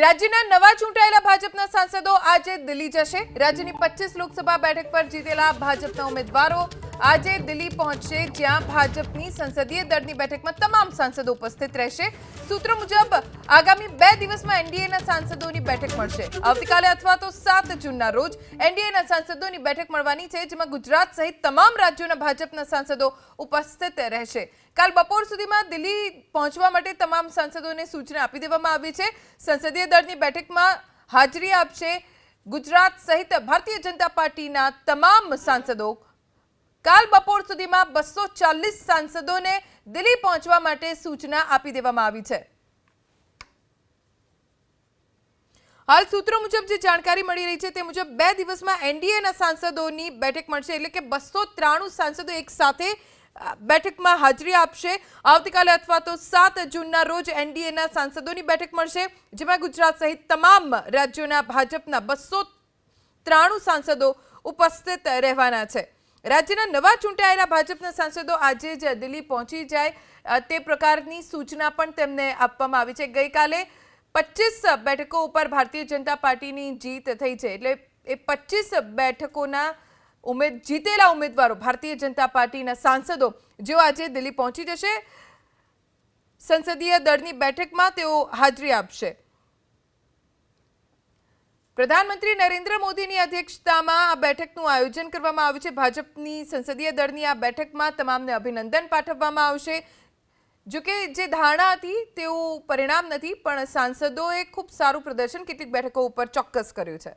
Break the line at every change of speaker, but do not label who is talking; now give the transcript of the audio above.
રાજ્યના નવા ચૂંટાયેલા ભાજપના સાંસદો આજે દિલ્હી જશે. રાજ્યની પચીસ લોકસભા બેઠક પર જીતેલા ભાજપના ઉમેદવારો આજે દિલ્હી પહોંચશે, જ્યાં ભાજપની સંસદીય દળની બેઠકમાં તમામ સાંસદો ઉપસ્થિત રહેશે. સૂત્રો મુજબ, આગામી બે દિવસમાં એનડીએના સાંસદોની બેઠક મળશે. આવતીકાલે અથવા તો સાત જૂનના રોજ એનડીએના સાંસદોની બેઠક મળવાની છે, જેમાં ગુજરાત સહિત તમામ રાજ્યોના ભાજપના સાંસદો ઉપસ્થિત રહેશે. કાલ બપોર સુધીમાં દિલ્હી પહોંચવા માટે તમામ સાંસદોને સૂચના આપી દેવામાં આવી છે. સંસદીય દળની બેઠકમાં હાજરી આપશે ગુજરાત સહિત ભારતીય જનતા પાર્ટીના તમામ સાંસદો. કાલ બપોર સુધીમાં બસો ચાલીસ સાંસદોને દિલ્હી પહોંચવા માટે સૂચના આપી દેવામાં આવી છે. હાલ સૂત્રો મુજબ જે જાણકારી મળી રહી છે તે મુજબ બે દિવસમાં એનડીએના સાંસદોની બેઠક મળશે એટલે કે બસો ત્રાણું સાંસદો એક સાથે બેઠકમાં હાજરી આપશે. આવતીકાલે અથવા તો સાત જૂનના રોજ એનડીએના સાંસદોની બેઠક મળશે, જેમાં ગુજરાત સહિત તમામ રાજ્યોના ભાજપના બસો ત્રાણું સાંસદો ઉપસ્થિત રહેવાના છે. રાજ્યના નવા ચૂંટાયેલા ભાજપના સાંસદો આજે જ દિલ્હી પહોંચી જાય. તે પ્રકારની સૂચના પણ તેમને આપવામાં આવી છે. ગઈકાલે પચીસ બેઠકો ઉપર ભારતીય જનતા પાર્ટીની જીત થઈ છે. એટલે એ પચીસ બેઠકોના ઉમેદ જીતેલા ઉમેદવારો ભારતીય જનતા પાર્ટીના સાંસદો જેઓ આજે દિલ્હી પહોંચી જશે, સંસદીય દળની બેઠકમાં તેઓ હાજરી આપશે. પ્રધાનમંત્રી નરેન્દ્ર મોદીની અધ્યક્ષતામાં આ બેઠકનું આયોજન કરવામાં આવ્યું છે. ભાજપની સંસદીય દળની આ બેઠકમાં તમામને અભિનંદન પાઠવવામાં આવશે. જોકે જે ધારણા હતી તેવું પરિણામ નથી, પણ સાંસદોએ ખૂબ સારું પ્રદર્શન કેટલીક બેઠકો ઉપર ચોક્કસ કર્યું છે.